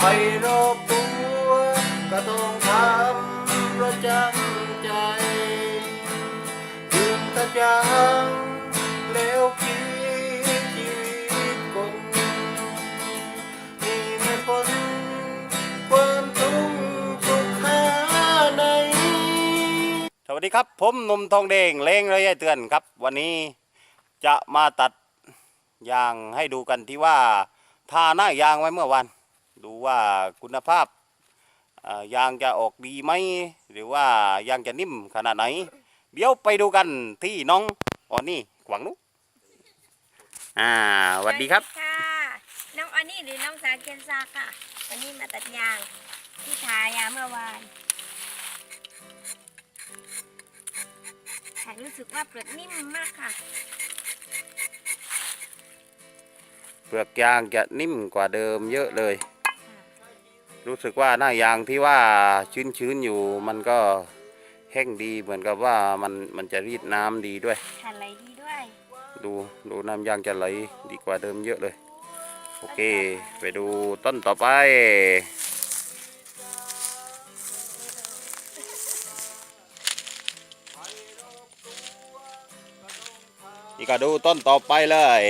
ไม่รบตัวก็ต้องทำประจำใจตื่นตะจางแล้วคิดชีวิตคนมีไม่พ้นความทุกข์สุขหาในสวัสดีครับ ผมหนุ่มทองแดงเลงระยะเตือนครับ วันนี้จะมาตัดยางให้ดูกันที่ว่าทาหน้ายางไว้เมื่อวัน ดูว่าคุณภาพอ่ายางจะออกดีไหมหรือว่ายางจะนิ่มขนาดไหน เดี๋ยวไปดูกันที่น้องอ่อนนี่ขวางนุอ่าสวัสดีครับสวัสค่ะน้องออนนี่หรือน้องสาเคนซาค่ะวันนี้มาตัดยางที่ทายางเมื่อวานแต่รู้สึกว่าเปลือกนิ่มมากค่ะ เปลือกยางจะนิ่มกว่าเดิมเยอะเลย รู้สึกว่าหน้ายางที่ว่าชื้นๆอยู่มันก็แห้งดีเหมือนกับว่ามันมันจะรีดน้ำดีด้วยค่ะไหลดีด้วยดูดูน้ำยางจะไหลดีกว่าเดิมเยอะเลย โอเค ไปดูต้นต่อไป นี่ก็ดูต้นต่อไปเลย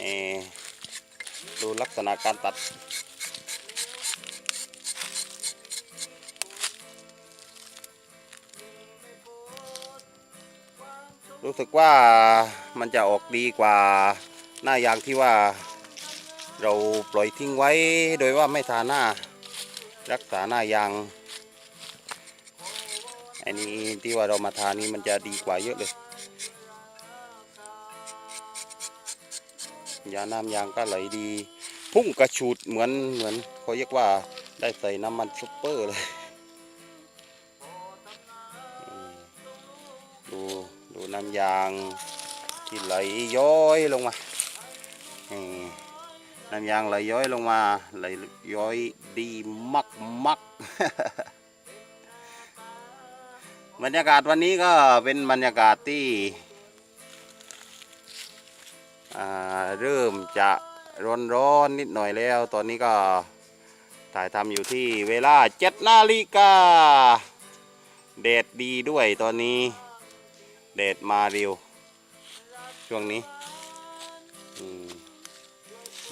นี่ดูลักษณะการตัด รู้สึกว่ามันจะออกดีกว่าหน้ายางที่ว่า เราปล่อยทิ้งไว้โดยว่าไม่ทาหน้า รักษาหน้ายางอันนี้ที่ว่าเรามาทานี่มันจะดีกว่าเยอะเลยยาน้ำยางก็ไหลดี พุ่งกระชูดเหมือนเหมือนเขาเรียกว่าได้ใส่น้ำมันซุปเปอร์เลย น้ำยางที่ไหลย้อยลงมาน้ำยางไหลย้อยลงมาไหลย้อยดีมักมักบรรยากาศวันนี้ก็เป็นบรรยากาศที่เริ่มจะร้อนร้อนนิดหน่อยแล้ว ตอนนี้ก็ถ่ายทำอยู่ที่เวลาเจ็ดนาฬิกาแดดดีด้วยตอนนี้ แดดมาเร็ว ช่วงนี้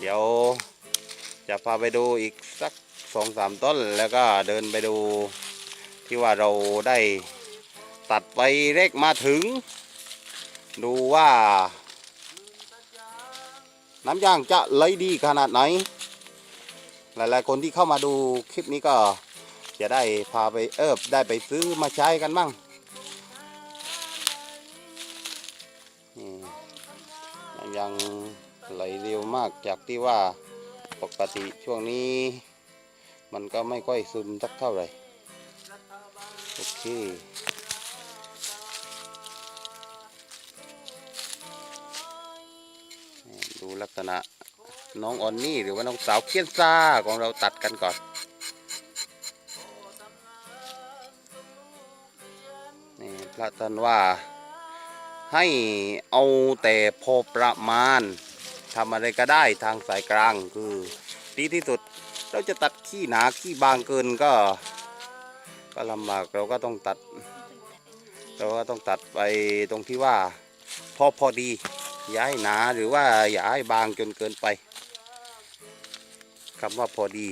เดี๋ยวจะพาไปดูอีกสักสองสามต้นแล้วก็เดินไปดูที่ว่าเราได้ตัดไปเล็กมาถึง ดูว่า น้ำยางจะไหลดีขนาดไหน หลายๆคนที่เข้ามาดูคลิปนี้ก็จะได้พาไปเอิบได้ไปซื้อมาใช้กันบ้าง ยังไหลเร็วมากจากที่ว่าปกติช่วงนี้ มันก็ไม่ค่อยซึมสักเท่าไหร่โอเคดูลักษณะน้องออนนี่หรือว่าน้องสาวเคียนซาของเราตัดกันก่อน นี่พระท่านว่า ให้เอาแต่พอประมาณทำอะไรก็ได้ทางสายกลางคือ ดีที่สุดเราจะตัดขี้หนาขี้บางเกินก็ ก็ลำบากเราก็ต้องตัด เราก็ต้องตัดไปตรงที่ว่าพอพอดีอย่าให้หนาหรือว่าอย่าให้บางจนเกินไปคำว่าพอดี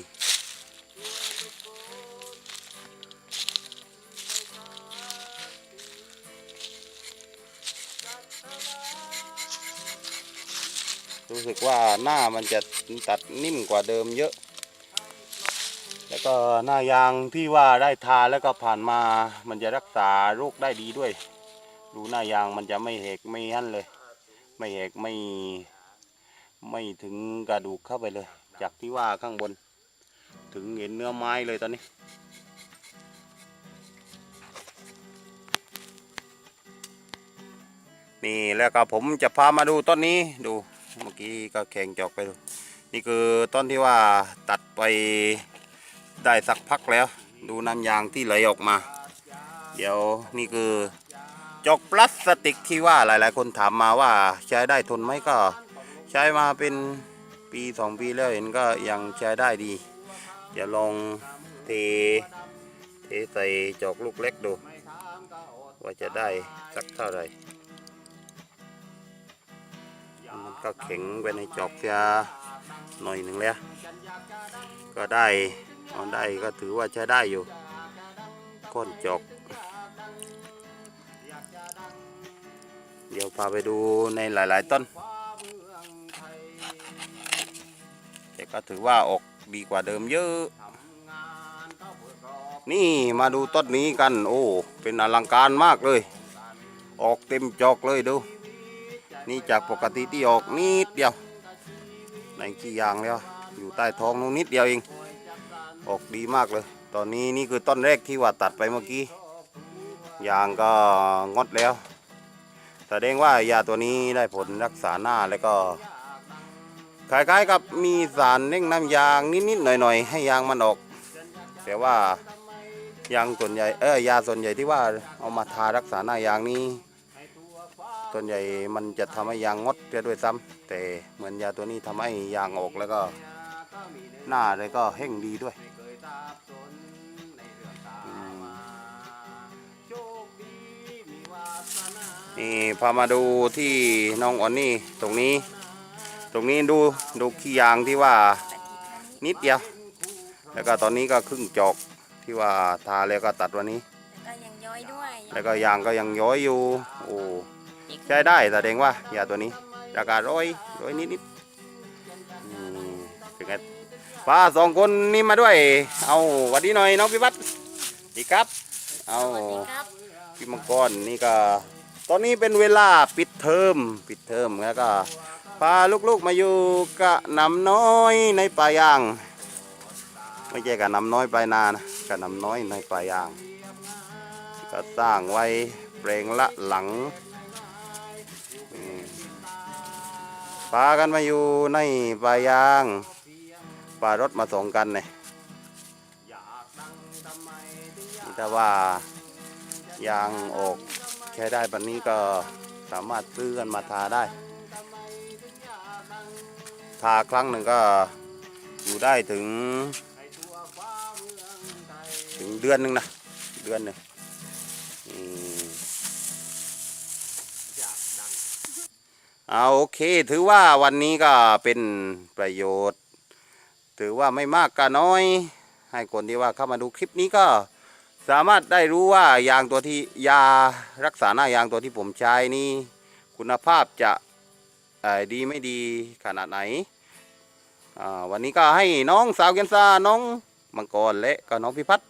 รู้สึกว่าหน้ามันจะตัดนิ่มกว่าเดิมเยอะ แล้วก็หน้ายางที่ว่าได้ทาแล้วก็ผ่านมา มันจะรักษาโรคได้ดีด้วย ดูหน้ายางมันจะไม่แหกไม่หั่นเลย ไม่แหกไม่ไม่ถึงกระดูกเข้าไปเลย จากที่ว่าข้างบน ถึงเห็นเนื้อไม้เลยตอนนี้นี่แล้วก็ผมจะพามาดูต้นนี้ดู เมื่อกี้ก็แข่งจอกไปดูนี่คือต้นที่ว่าตัดไปได้สักพักแล้ว ดูน้ำยางที่ไหลออกมา เดี๋ยวนี่คือจอกพลาสติกที่ว่าหลาย ๆ คนถามมาว่าใช้ได้ทนไหมก็ใช้มาเป็นปีสองปีแล้วเห็นก็ยังใช้ได้ดี เดี๋ยวลองเทเทใส่จอกลูกเล็กดู ว่าจะได้สักเท่าไหร่ ก็แข็งไปในจอกเสียหน่อยหนึ่งแล้ว ก็ได้เอาได้ก็ถือว่าใช้ได้อยู่ก้อนจอก เดี๋ยวพาไปดูในหลายๆต้น แต่ก็ถือว่าออกดีกว่าเดิมเยอะ นี่มาดูต้นนี้กัน โอ้ เป็นอลังการมากเลย ออกเต็มจอกเลยดู นี่จากปกติที่ออกนิดเดียวในกี่ยางแล้วอยู่ใต้ท้องนู้นนิดเดียวเอง ออกดีมากเลย ตอนนี้นี่คือต้นแรกที่ว่าตัดไปเมื่อกี้ยางก็งดแล้วแสดงว่ายาตัวนี้ได้ผลรักษาหน้าแล้วก็คล้ายๆกับมีสารเร่งน้ำยางนิดๆหน่อยๆ ให้ยางมันออก แต่ว่ายางส่วนใหญ่เออยาส่วนใหญ่ที่ว่าเอามาทารักษาหน้ายางนี้ ส่วนใหญ่มันจะทำให้ยางงดเสียด้วยซ้ำแต่เหมือนยาตัวนี้ทำให้ยางออกแล้วก็หน้าเลยก็แห้งดีด้วยอืมนี่พามาดูที่น้องออนนี่ตรงนี้ ตรงนี้ดูดูขี้ยางที่ว่านิดเดียว แล้วก็ตอนนี้ก็ครึ่งจอกที่ว่าทาแล้วก็ตัดวันนี้ แล้วก็ยังย้อยด้วยแล้วก็ยางก็ยังย้อยอยู่ โอ้อีก ใช้ได้แสดงว่ายาตัวนี้ ราคาร้อยร้อยนิดนิดๆอืมเป็นไงป้าสองคนนี่มาด้วย เอาหวัดดีหน่อยน้องพิพัฒน์ดีครับ เอาสวัสดีครับพี่มังกรนี่ก็ ตอนนี้เป็นเวลาปิดเทอมปิดเทอมแล้วก็พาลูกๆมาอยู่กับน้ำน้อยในป่ายางไม่ใช่กับน้ำน้อยปลายนานะกับน้ำน้อยในปลายางก็สร้างไว้เปลงละหลัง พากันมาอยู่ในปลายางปลารถมาส่งกันเนี่ยนี่ถ้าว่ายางออกใช้ได้ปันนี้ก็สามารถซื้อกันมาทาได้ทาครั้งหนึ่งก็อยู่ได้ถึง ถึงเดือนหนึ่งนะ เดือนหนึ่ง เอาโอเค ถือว่าวันนี้ก็เป็นประโยชน์ ถือว่าไม่มากก็น้อย ให้คนที่ว่าเข้ามาดูคลิปนี้ก็สามารถได้รู้ว่ายางตัวที่ยารักษาหน้ายางตัวที่ผมใช้นี่คุณภาพจะดีไม่ดีขนาดไหน วันนี้ก็ให้น้องสาวเกยนซาน้องมังกรและก็น้องพิพัฒน์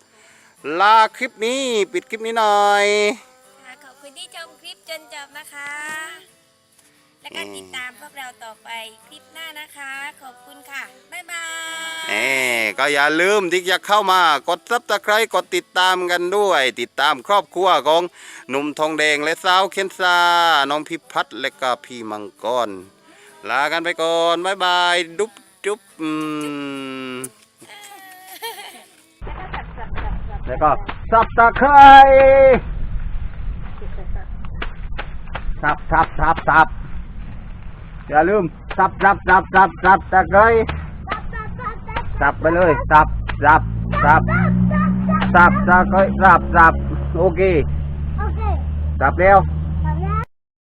ลาคลิปนี้ปิดคลิปนี้หน่อยขอบคุณที่ชมคลิปจนจบนะคะ แล้วก็ติดตามพวกเราต่อไปคลิปหน้านะคะ ขอบคุณค่ะ บ๊ายบาย เอก็อย่าลืมที่จะเข้ามากดซับสไครต์กดติดตามกันด้วย ติดตามครอบครัวของหนุ่มทองแดงและสาวเคนซาน้องพิพัฒน์และก็พี่มังกรลากันไปก่อนบ๊ายบายดุ๊บจุ๊บอืมแล้วก็ซับสไครต์ซับซับซับซับ อย่าลืมซับซับซับซับซับตะไคร้ซับไปเลยซับซับซับซับตะไคร้ซับซับโอเคโอเคซับแล้วโ